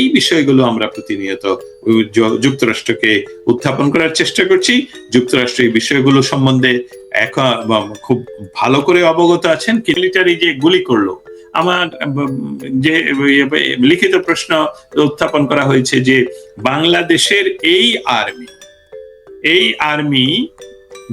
এই বিষয়গুলো আমরা প্রতিনিয়ত যুক্তরাষ্ট্রকে উত্থাপন করার চেষ্টা করছি। যুক্তরাষ্ট্র এই বিষয়গুলো সম্বন্ধে এখন খুব ভালো করে অবগত আছেন মিলিটারি যে গুলি করল। আমার যে লিখিত প্রশ্ন উত্থাপন করা হয়েছে যে বাংলাদেশের এই আর্মি এই আর্মি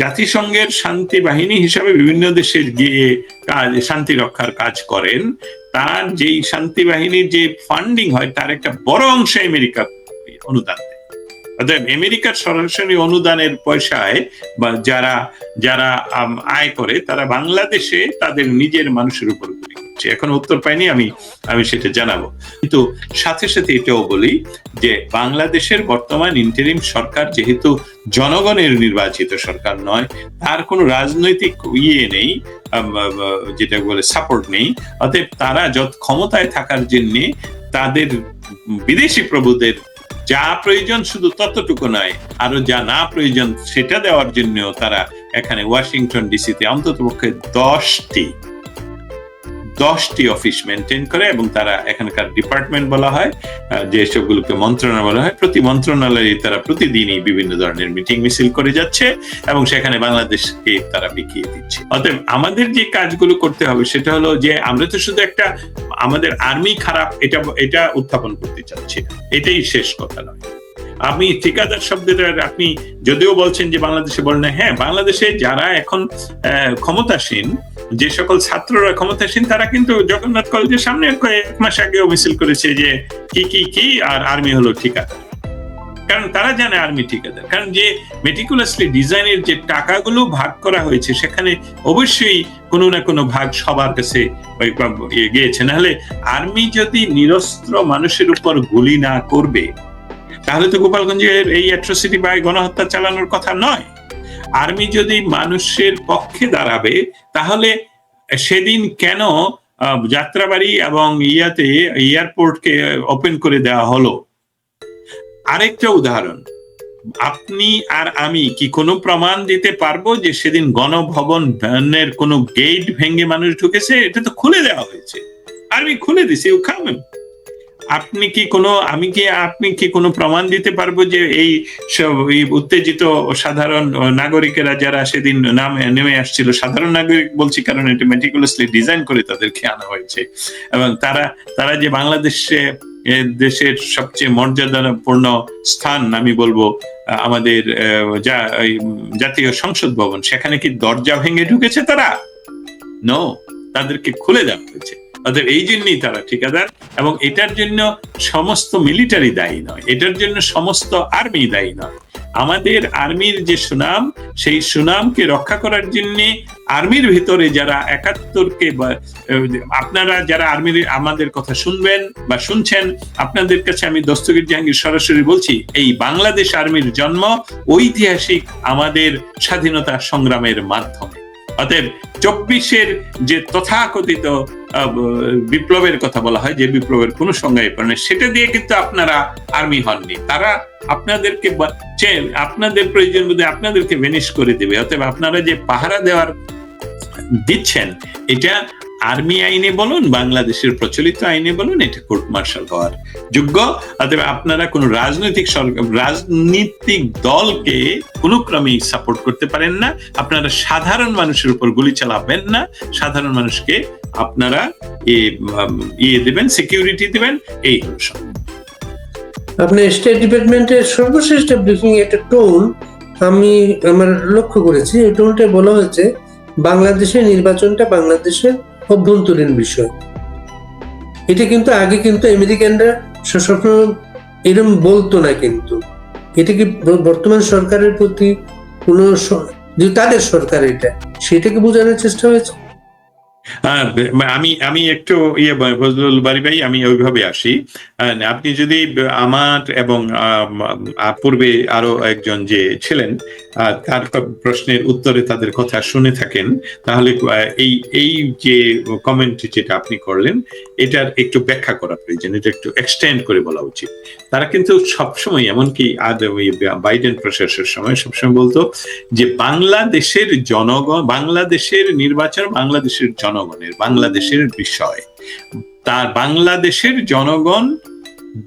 জাতিসংঘের শান্তি বাহিনী হিসাবে বিভিন্ন দেশে গিয়ে কাজ, শান্তি রক্ষার কাজ করেন। তার যেই শান্তি বাহিনীর যে ফান্ডিং হয়, তার একটা বড় অংশ আমেরিকা অনুদান অর্থাৎ আমেরিকার সরাসরি অনুদানের পয়সায় বা যারা যারা আয় করে, তারা বাংলাদেশে তাদের নিজের মানুষের উপর গুলি করছে এখন উত্তর পাইনি, আমি আমি সেটা জানাব। কিন্তু সাথে সাথে এটাও বলি যে বাংলাদেশের বর্তমান ইন্টারিম সরকার যেহেতু জনগণের নির্বাচিত সরকার নয়, তার কোনো রাজনৈতিক ইয়ে নেই যেটা বলে সাপোর্ট নেই, অতএব তারা যত ক্ষমতায় থাকার জন্য তাদের বিদেশি প্রভুদের যা প্রয়োজন শুধু ততটুকু নয়, আরও যা না প্রয়োজন সেটা দেওয়ার জন্য তারা এখানে ওয়াশিংটন ডিসিতে অন্তত পক্ষে দশটি দশটি অফিস মেনটেন করে এবং তারা এখানকার ডিপার্টমেন্ট বলা হয় যে সবগুলোকে মন্ত্রণালয় বলা হয়। প্রতি মন্ত্রণালয়ে তারা প্রতিদিনই বিভিন্ন ধরনের মিটিং মিছিল করে যাচ্ছে এবং সেখানে বাংলাদেশকে তারা বিকিয়ে দিচ্ছে। অতএব আমাদের যে কাজগুলো করতে হবে সেটা হলো যে আমরা তো শুধু একটা আমাদের আর্মি খারাপ, এটা এটা উত্থাপন করতে চাচ্ছি এটাই শেষ কথা নয়। আমি ঠিকাদার শব্দটা আপনি যদিও বলছেন যে বাংলাদেশে বলেন হ্যাঁ বাংলাদেশে যারা এখন ক্ষমতাসীন যে সকল ছাত্ররা ক্ষমতাসীন, তারা কিন্তু জগন্নাথ কলেজের সামনে কয়েক মাস আগেও মিছিল করেছে যে কি কি কি, আর আর্মি হলো ঠিকাদার। কারণ তারা জানে আর্মি ঠিকাদার। কারণ যে মেটিকুলাসলি ডিজাইনের যে টাকাগুলো ভাগ করা হয়েছে, সেখানে অবশ্যই কোনো না কোনো ভাগ সবার কাছে ইয়ে গিয়েছে। নাহলে আর্মি যদি নিরস্ত্র মানুষের উপর গুলি না করবে, তাহলে তো গোপালগঞ্জের এই অ্যাট্রোসিটি বা গণহত্যা চালানোর কথা নয়। আর্মি যদি মানুষের পক্ষে দাঁড়াবে, তাহলে সেদিন কেন যাত্রাবাড়ি এবং ইয়াতে এয়ারপোর্টকে ওপেন করে দেওয়া হলো? আরেকটা উদাহরণ, আপনি আর আমি কি কোনো প্রমাণ দিতে পারব যে সেদিন গণভবনের কোনো গেট ভেঙে মানুষ ঢুকেছে? এটা তো খুলে দেওয়া হয়েছে। আর্মি খুলে দিছে ইউ কাম আপনি কি কোনো, আমি কি, আপনি কি কোনো প্রমাণ দিতে পারব যে এই উত্তেজিত সাধারণ নাগরিকেরা যারা সেদিন নামে, নেমে আসছিল, সাধারণ নাগরিক বলছি কারণ এটা মেটিকুলাসলি ডিজাইন করে তাদেরকে আনা হয়েছে। এবং তারা তারা যে বাংলাদেশে দেশের সবচেয়ে মর্যাদাপূর্ণ স্থান, আমি বলব আমাদের যা জাতীয় সংসদ ভবন, সেখানে কি দরজা ভেঙে ঢুকেছে তারা? নো তাদেরকে খুলে দেওয়া হয়েছে। অর্থাৎ এই জন্যই তারা ঠিকাদার এবং এটার জন্য সমস্ত মিলিটারি দায়ী নয়। এটার জন্য সমস্ত আর্মি দায়ী নয়। আমাদের আর্মির যে সুনাম, সেই সুনামকে রক্ষা করার জন্য আর্মির ভিতরে যারা একাত্তরকে আপনারা যারা আর্মির আমাদের কথা শুনবেন বা শুনছেন, আপনাদের কাছে আমি দস্তগীর জাহাঙ্গীর সরাসরি বলছি, এই বাংলাদেশ আর্মির জন্ম ঐতিহাসিক আমাদের স্বাধীনতা সংগ্রামের মাধ্যমে। অতএব চব্বিশের যে তথাকথিত বিপ্লবের কথা বলা হয় যে বিপ্লবের কোনো সংজ্ঞায় না, সেটা দিয়ে কিন্তু আপনারা আর্মি হননি। তারা আপনাদেরকে আপনাদের প্রয়োজন মধ্যে আপনাদেরকে ভেনিশ করে দেবে। অতএব আপনারা যে পাহারা দেওয়ার দিচ্ছেন এটা আর্মি আইনে বলুন, বাংলাদেশের প্রচলিত আইনে বলুন, এটা কোর্ট মার্শাল হওয়ার যোগ্য। অতএব আপনারা কোন রাজনৈতিক রাজনীতিক দলকে কোনো ক্রমেই সাপোর্ট করতে পারেন না। আপনারা সাধারণ মানুষের উপর গুলি চালাবেন না। সাধারণ মানুষকে আপনারা ইয়ে দেবেন সিকিউরিটি দেবেন, এই হলো সব। আপনি স্টেট ডিপার্টমেন্টের সর্বশেষ ব্রিফিং একটা টোন আমি, আমার লক্ষ্য করেছি। এই টোনটা বলা হয়েছে, বাংলাদেশের নির্বাচনটা বাংলাদেশের অভ্যন্তরীণ বিষয়। এটা কিন্তু আগে কিন্তু আমেরিকানরা সবসময় এরকম বলতো না কিন্তু। এটা কি বর্তমান সরকারের প্রতি কোনো তাদের সরকার এটা সেটাকে বোঝানোর চেষ্টা হয়েছে? আহ, আমি আমি একটু ইয়ে ফজলুল বাড়ি ভাই আমি ওইভাবে আসি। আহ, আপনি যদি আমার এবং পূর্বে আরও একজন যে ছিলেন তার প্রশ্নের উত্তরে তাদের কথা শুনে থাকেন। তাহলে এই এই যে কমেন্ট যেটা আপনি করলেন, এটার একটু ব্যাখ্যা করা প্রয়োজন, এটা একটু এক্সটেন্ড করে বলা উচিত। তারা কিন্তু সবসময় এমনকি আদ বাইডেন প্রশাসনের সময় সবসময় বলতো যে, বাংলাদেশের জনগণ, বাংলাদেশের নির্বাচন বাংলাদেশের জনগণের, বাংলাদেশের বিষয়। তার বাংলাদেশের জনগণ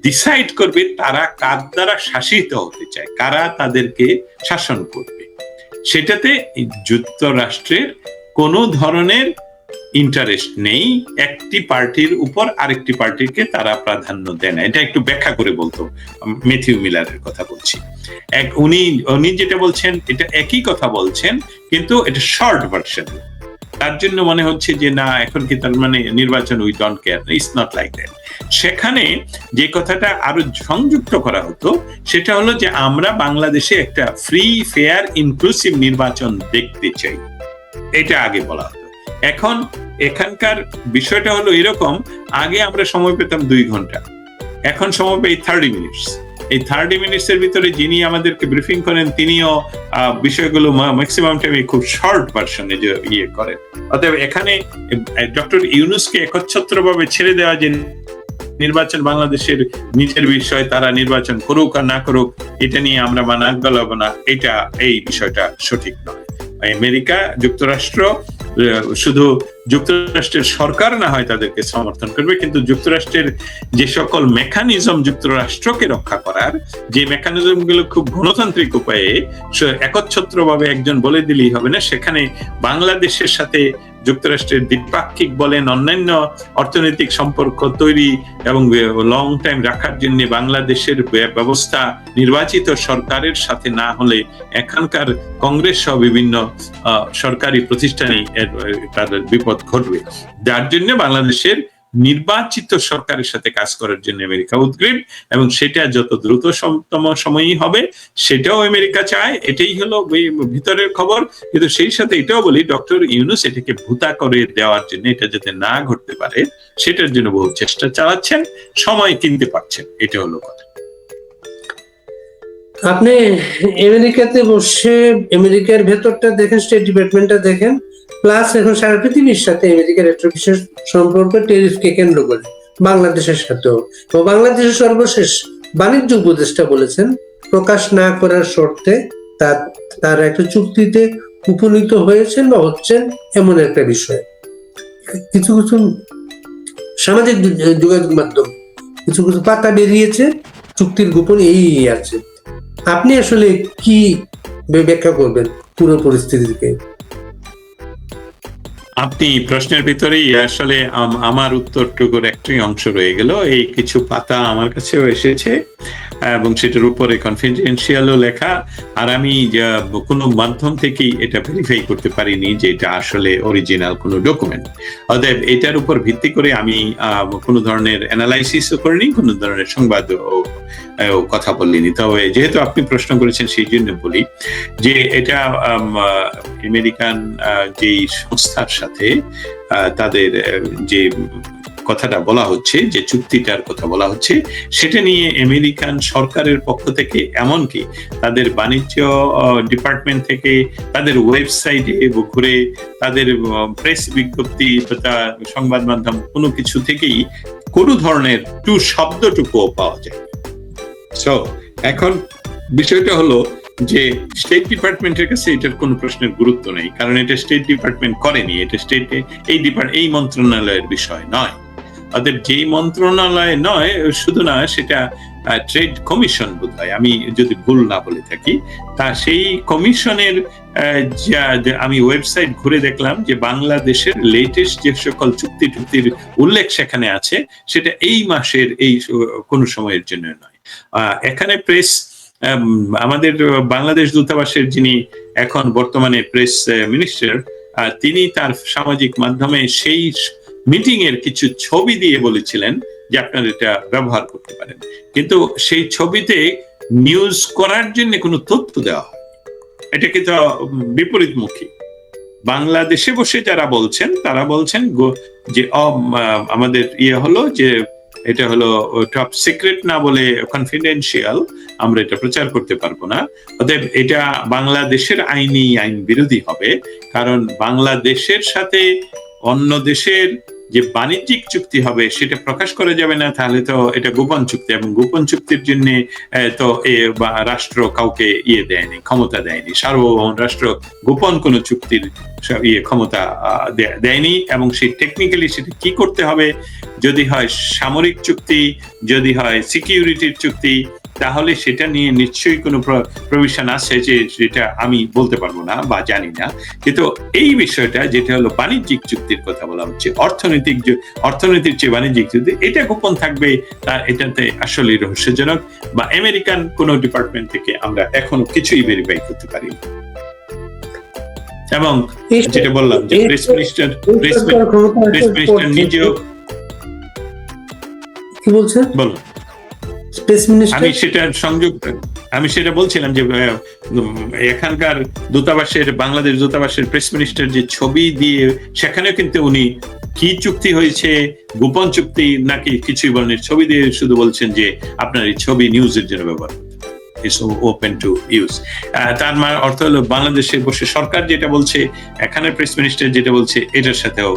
ডিসাইড করবে তারা কার দ্বারা শাসিত হতে চায়, কারা তাদেরকে শাসন করবে। সেটাতে যুক্তরাষ্ট্রের কোনো ধরনের ইন্টারেস্ট নেই, একটি পার্টির উপর আরেকটি পার্টিকে তারা প্রাধান্য দেয় না। এটা একটু ব্যাখ্যা করে বলতো মেথিউ মিলারের কথা বলছি। এক, উনি উনি যেটা বলছেন, এটা একই কথা বলছেন, কিন্তু এটা শর্ট ভার্সন তার জন্য মনে হচ্ছে যে, না, এখন কি তার মানে নির্বাচন we don't care it's not like that সেখানে যে কথাটা আরও সংযুক্ত করা হতো, সেটা হলো যে, আমরা বাংলাদেশে একটা ফ্রি ফেয়ার ইনক্লুসিভ নির্বাচন দেখতে চাই। এটা আগে বলা হতো। এখন এখানকার বিষয়টা হলো এরকম, আগে আমরা সময় পেতাম দুই ঘণ্টা। এখন সময় পাই থার্টি মিনিটস এই থার্টি মিনিটস এর ভিতরে যিনি আমাদেরকে ব্রিফিং করেন, তিনিও বিষয়গুলো ম্যাক্সিমাম টাইমে খুব শর্ট ভার্সনে যে ইয়ে করেন। অতএব এখানে ডক্টর ইউনুসকে একচ্ছত্র ভাবে ছেড়ে দেওয়া যে নির্বাচন বাংলাদেশের নিজের বিষয়, তারা নির্বাচন করুক আর না করুক, এটা নিয়ে আমরা মানাক গলাবো না, এটা, এই বিষয়টা সঠিক নয়। আমেরিকা যুক্তরাষ্ট্র শুধু যুক্তরাষ্ট্রের সরকার না হয় তাদেরকে সমর্থন করবে, কিন্তু যুক্তরাষ্ট্রের যে সকল মেকানিজম যুক্তরাষ্ট্রকে রক্ষা করার, যে মেকানিজমগুলো খুব গণতান্ত্রিক উপায়ে একচ্ছত্র ভাবে একজন বলে দিলেই হবে না, সেখানে বাংলাদেশের সাথে যুক্তরাষ্ট্রের দ্বিপাক্ষিক বলেন অন্যান্য অর্থনৈতিক সম্পর্ক তৈরি এবং লং টাইম রাখার জন্য বাংলাদেশের ব্যবস্থা নির্বাচিত সরকারের সাথে না হলে এখানকার কংগ্রেস সহ বিভিন্ন সরকারি প্রতিষ্ঠানে তাদের বিপদ ঘটবে। যার জন্য বাংলাদেশের নির্বাচিত সরকারের সাথে কাজ করার জন্য আমেরিকা উদ্গ্রীব, এবং সেটা যত দ্রুত তম সময়ই হবে, সেটাও আমেরিকা চায়। এটাই হলো ভিতরের খবর। কিন্তু সেই সাথে এটাও বলি, ডক্টর ইউনুস এটাকে ভূতা করে দেওয়ার জন্য, এটা যাতে না ঘটতে পারে, সেটার জন্য বহু চেষ্টা চালাচ্ছেন, সময় কিনতে পারছেন, এটা হলো কথা। আপনি আমেরিকাতে বসে, আমেরিকার ভেতরটা দেখেন, স্টেট ডিপার্টমেন্টটা দেখেন প্লাস এখন সারা পৃথিবীর সাথে আমেরিকার একটা বিশেষ সম্পর্ক টেরিফকে কেন্দ্র করে বাংলাদেশের সাথেও। তো বাংলাদেশের সর্বশেষ বাণিজ্য উপদেষ্টা বলেছেন, প্রকাশ না করার শর্তে তার তার একটা চুক্তিতে উপনীত হয়েছেন বা হচ্ছেন এমন একটা বিষয়। কিছু কিছু সামাজিক যোগাযোগ মাধ্যম, কিছু কিছু পাতা বেরিয়েছে, চুক্তির গোপন এই আছে। আপনি আসলে কি ব্যাখ্যা করবেন পুরো পরিস্থিতিকে? আপনি প্রশ্নের ভিতরেই আসলে আম- আমার উত্তরটুকুর একটি অংশ রয়ে গেল। এই কিছু পাতা আমার কাছেও এসেছে, এবং সেটার উপরে কনফিডেন্সিয়ালও লেখা। আর আমি কোনো মাধ্যম থেকেই এটা ভেরিফাই করতে পারিনি যে এটা আসলে অরিজিনাল কোনো ডকুমেন্ট অতএব এটার উপর ভিত্তি করে আমি কোনো ধরনের অ্যানালাইসিসও করিনি, কোনো ধরনের সংবাদ কথা বলিনি তবে যেহেতু আপনি প্রশ্ন করেছেন, সেই জন্য বলি যে এটা আমেরিকান যেই সংস্থার সাথে তাদের যে কথাটা বলা হচ্ছে, যে চুক্তিটার কথা বলা হচ্ছে, সেটা নিয়ে আমেরিকান সরকারের পক্ষ থেকে, এমনকি তাদের বাণিজ্য ডিপার্টমেন্ট থেকে, তাদের ওয়েবসাইটে ঘুরে তাদের প্রেস বিজ্ঞপ্তি তথা সংবাদ মাধ্যম, কোনো কিছু থেকেই কোনো ধরনের টু শব্দটুকুও পাওয়া যায় সো এখন বিষয়টা হলো যে স্টেট ডিপার্টমেন্টের কাছে এটার কোনো প্রশ্নের গুরুত্ব নেই, কারণ এটা স্টেট ডিপার্টমেন্ট করেনি, এটা স্টেটে এই ডিপার্ট এই মন্ত্রণালয়ের বিষয় নয়। তাদের যেই মন্ত্রণালয় নয়, শুধু না, সেটা ট্রেড কমিশন বোধ হয় আমি যদি ভুল না বলে থাকি, তা সেই কমিশনের যে, আমি ওয়েবসাইট ঘুরে দেখলাম যে বাংলাদেশের লেটেস্ট যে সকল চুক্তি টুক্তির উল্লেখ সেখানে আছে, সেটা এই মাসের, এই, কোনো সময়ের জন্য নয়। এখানে প্রেস আমাদের বাংলাদেশ দূতাবাসের যিনি এখন বর্তমানে প্রেস মিনিস্টার তিনি তার সামাজিক মাধ্যমে সেই মিটিং এর কিছু ছবি দিয়ে বলেছিলেন যে আপনারা এটা ব্যবহার করতে পারেন। কিন্তু সেই ছবিতে নিউজ করার জন্য কোনো তথ্য দেওয়া হয়। এটাকে তো বিপরীতমুখী। বাংলাদেশে বসে যারা বলছেন, তারা বলছেন যে আমাদের ইয়ে হলো যে এটা হলো টপ সিক্রেট না বলে কনফিডেন্সিয়াল আমরা এটা প্রচার করতে পারব না। অতএব এটা বাংলাদেশের আইনি আইন বিরোধী হবে, কারণ বাংলাদেশের সাথে অন্য দেশের যে বাণিজ্যিক চুক্তি হবে সেটা প্রকাশ করা যাবে না, তাহলে তো এটা গোপন চুক্তি এবং গোপন চুক্তির জন্য তো রাষ্ট্র কাউকে ইয়ে দেয়নি, ক্ষমতা দেয়নি। সার্বভৌম রাষ্ট্র গোপন কোনো চুক্তির ইয়ে ক্ষমতা দেয়নি এবং সেই টেকনিক্যালি সেটা কি করতে হবে? যদি হয় সামরিক চুক্তি, যদি হয় সিকিউরিটির চুক্তি তাহলে সেটা নিয়ে নিশ্চয়ই কোনো প্রভিশন আছে যে সেটা আমি বলতে পারব না বা জানি না। কিন্তু এই বিষয়টা যেটা হলো বাণিজ্যিক চুক্তির কথা বলা হচ্ছে অর্থনৈতিক অর্থনীতির যে বাণিজ্যিক চুক্তি এটা গোপন থাকবে তা এটাতে আসলে রহস্যজনক বা আমেরিকান কোন ডিপার্টমেন্ট থেকে আমরা এখনও কিছুই ভেরিফাই করতে পারি না। এবং যেটা বললাম যে প্রেস মিনিস্টার প্রেস মিনিস্টার নিজেও কি বলছেন? বলুন। স্পেস মিনিস্টার আমি সেটা সংযোগ আমি সেটা বলছিলাম যে এখানকার দূতাবাসের, বাংলাদেশ দূতাবাসের প্রেস মিনিস্টার যে ছবি দিয়ে সেখানে কিন্তু উনি কি চুক্তি হয়েছে, গোপন চুক্তি নাকি কিছুই বলেন ছবি দিয়ে শুধু বলছেন যে আপনার এই ছবি নিউজের জন্য ব্যবহার। ইস ওপেন টু ইউজ তার মানে অর্থ হলো বাংলাদেশে বসে সরকার যেটা বলছে, এখানে প্রেস মিনিস্টার যেটা বলছে, এটার সাথেও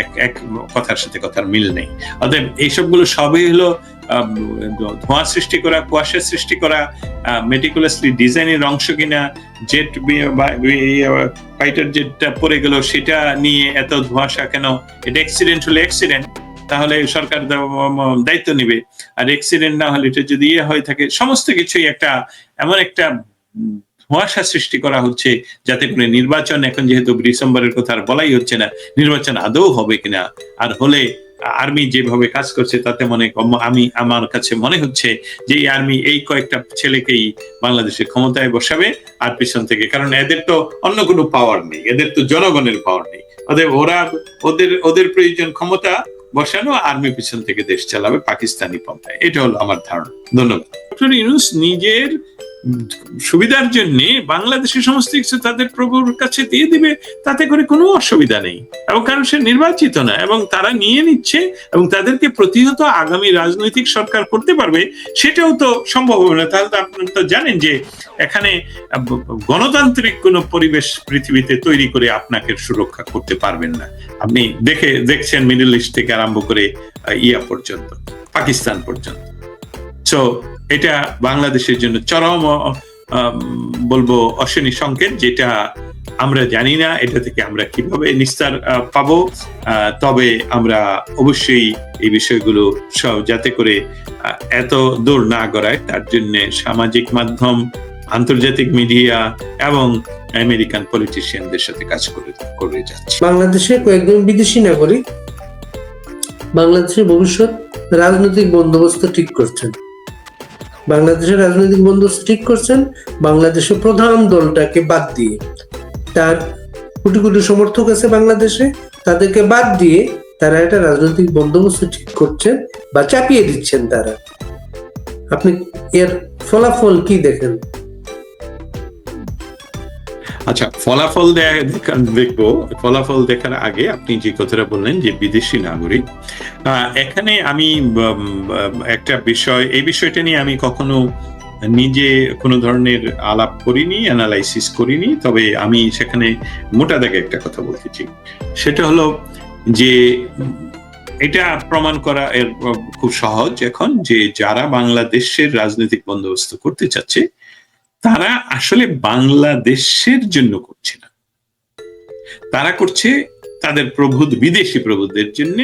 এক এক কথার সাথে কথার মিল নেই। অতএব এইসবগুলো সবই হলো ধোঁয়া সৃষ্টি করা, কুয়াশা সৃষ্টি করা মেটিকুলাসলি ডিজাইনের অংশ কিনা জেট ফাইটার জেটটা পড়ে গেল, সেটা নিয়ে এত ধোঁয়াশা কেন? এটা অ্যাক্সিডেন্ট হলে অ্যাক্সিডেন্ট তাহলে সরকার দায়িত্ব নিবে। আর অ্যাক্সিডেন্ট না হলে এটা যদি ইয়ে হয়ে থাকে, সমস্ত কিছুই একটা, এমন একটা ধোঁয়াশা সৃষ্টি করা হচ্ছে, যাতে করে নির্বাচন এখন যেহেতু ডিসেম্বরের কথা আর বলাই হচ্ছে না, নির্বাচন আদৌ হবে কিনা? আর হলে আর্মি যেভাবে কাজ করছে, তাতে মনে আমি আমার কাছে মনে হচ্ছে যে এই আর্মি এই কয়েকটা ছেলেকেই বাংলাদেশের ক্ষমতায় বসাবে আর পিছন থেকে। কারণ এদের তো অন্য কোনো পাওয়ার নেই, এদের তো জনগণের পাওয়ার নেই। অতএব ওরা ওদের ওদের প্রয়োজন ক্ষমতা বসানো আর্মি পিছন থেকে দেশ চালাবে, পাকিস্তানি পন্থায়। এটা হলো আমার ধারণা। ধন্যবাদ। ডক্টর ইউনুস নিজের সুবিধার জন্য বাংলাদেশের সমস্ত কিছু তাদের প্রভুর কাছে দিয়ে দিবে, তাতে করে কোনো অসুবিধা নেই। এবং কারণ সে নির্বাচিত না, এবং তারা নিয়ে নিচ্ছে, এবং তাদেরকে প্রতিহত আগামী রাজনৈতিক সরকার করতে পারবে, সেটাও তো সম্ভব হবে না। তাহলে আপনারা তো জানেন যে এখানে গণতান্ত্রিক কোনো পরিবেশ পৃথিবীতে তৈরি করে আপনাকে সুরক্ষা করতে পারবেন না। আপনি দেখে, দেখছেন মিডল ইস্ট থেকে আরম্ভ করে ইয়া পর্যন্ত, পাকিস্তান পর্যন্ত। সো এটা বাংলাদেশের জন্য চরম বলব অশনি সংকেত, যেটা আমরা জানি না, এটা থেকে আমরা কীভাবে নিস্তার পাবো তবে আমরা অবশ্যই এই বিষয়গুলো সব যাতে করে এত দূর না গড়ায়, তার জন্য সামাজিক মাধ্যম, আন্তর্জাতিক মিডিয়া এবং আমেরিকান পলিটিশিয়ানদের সাথে কাজ করে করে যাচ্ছে। বাংলাদেশে কয়েকজন বিদেশি নাগরিক বাংলাদেশের ভবিষ্যৎ রাজনৈতিক বন্দোবস্ত ঠিক করছেন। বাংলাদেশের রাজনৈতিক বন্দোবস্ত ঠিক করছেন, বাংলাদেশের প্রধান দলটাকে বাদ দিয়ে। তার কোটি কোটি সমর্থক আছে বাংলাদেশে, তাদেরকে বাদ দিয়ে তারা একটা রাজনৈতিক বন্দোবস্ত ঠিক করছেন বা চাপিয়ে দিচ্ছেন তারা। আপনি এর ফলাফল কি দেখেন? আচ্ছা ফলাফল দেখব। ফলাফল দেখার আগে আপনি যে কথাটা বললেন যে বিদেশি নাগরিক এখানে আমি একটা বিষয় এই বিষয়টা নিয়ে আমি কখনো নিজে কোনো ধরনের আলাপ করিনি অ্যানালাইসিস করিনি, তবে আমি সেখানে মোটা দাগে একটা কথা বলতে চাই সেটা হলো যে এটা প্রমাণ করা এর খুব সহজ এখন যে যারা বাংলাদেশের রাজনৈতিক বন্দোবস্ত করতে চাচ্ছে তারা আসলে বাংলাদেশের জন্য করছে না। তারা করছে তাদের প্রভুদ বিদেশি প্রভুদের জন্য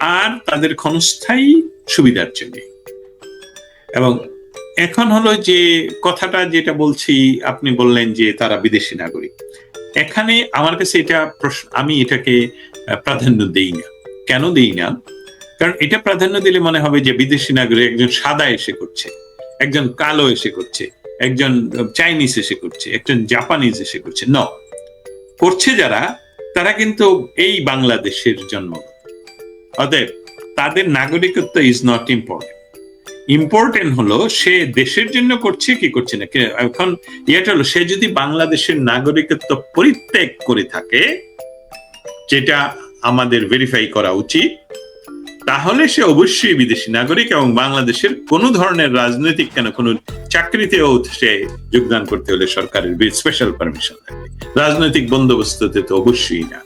আর তাদের ক্ষণস্থায়ী সুবিধার জন্য। এবং এখন হলো যে কথাটা যেটা বলছি, আপনি বললেন যে তারা বিদেশি নাগরিক। এখানে আমার কাছে এটা প্রশ্ন, আমি এটাকে প্রাধান্য দেই না। কেন দেই না? কারণ এটা প্রাধান্য দিলে মনে হবে যে বিদেশি নাগরিক একজন সাদা এসে করছে, একজন কালো এসে করছে। একজন চাইনিজ এসে করছে, একজন জাপানিজ এসে করছে। ন করছে যারা, তারা কিন্তু এই বাংলাদেশের জন্ম অতএব, তাদের নাগরিকত্ব ইজ নট ইম্পর্টেন্ট ইম্পর্টেন্ট হলো, সে দেশের জন্য করছে কি করছে না। এখন ইয়েটা হলো, সে যদি বাংলাদেশের নাগরিকত্ব পরিত্যাগ করে থাকে, যেটা আমাদের ভেরিফাই করা উচিত তাহলে সে অবশ্যই বিদেশি নাগরিক এবং বাংলাদেশের কোনো ধরনের রাজনৈতিক কেন কোনো চাকরিতেও সে যোগদান করতে হলে সরকারের স্পেশাল পারমিশন লাগবে রাজনৈতিক বন্দোবস্ততে তো অবশ্যই না।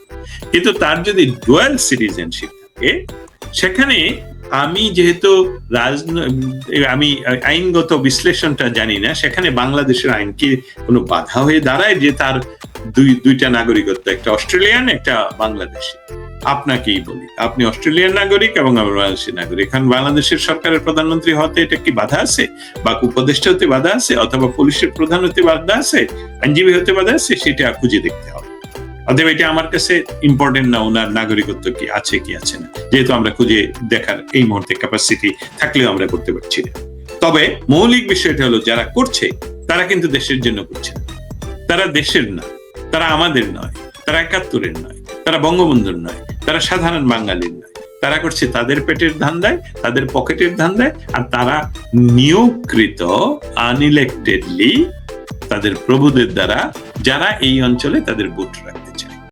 কিন্তু তার যদি ডুয়াল সিটিজেনশিপ থাকে, সেখানে আমি যেহেতু আমি আইনগত বিশ্লেষণটা জানি না, সেখানে বাংলাদেশের আইন কি কোনো বাধা হয়ে দাঁড়ায় যে তার দুই, দুইটা নাগরিকত্ব, একটা অস্ট্রেলিয়ান, একটা বাংলাদেশি? আপনাকেই বলি, আপনি অস্ট্রেলিয়ান নাগরিক এবং আমি বাংলাদেশের নাগরিক। এখন বাংলাদেশের সরকারের প্রধানমন্ত্রী হতে এটা কি বাধা আছে? বা উপদেষ্টা হতে বাধা আছে? অথবা পুলিশের প্রধান হতে বাধা আছে? আইনজীবী হতে বাধা আছে? সেটা খুঁজে দেখতে হবে। অতএব এটা আমার কাছে ইম্পর্টেন্ট না, ওনার নাগরিকত্ব কি আছে কি আছে না। যেহেতু আমরা খুঁজে দেখার এই মুহূর্তে ক্যাপাসিটি থাকলেও আমরা করতে পারছি না। তবে মৌলিক বিষয়টা হলো, যারা করছে, তারা কিন্তু দেশের জন্য করছে তারা দেশের না তারা আমাদের নয়, তারা একাত্তরের নয়, তারা বঙ্গবন্ধুর নয় তারা সাধারণ বাঙালির নয়। তারা করছে তাদের পেটের ধান্দায়, তাদের পকেটের ধান্দায়, আর তারা নিয়োগকৃত আনইলেক্টেডলি তাদের প্রভুদের দ্বারা যারা এই অঞ্চলে তাদের বুট রাখে।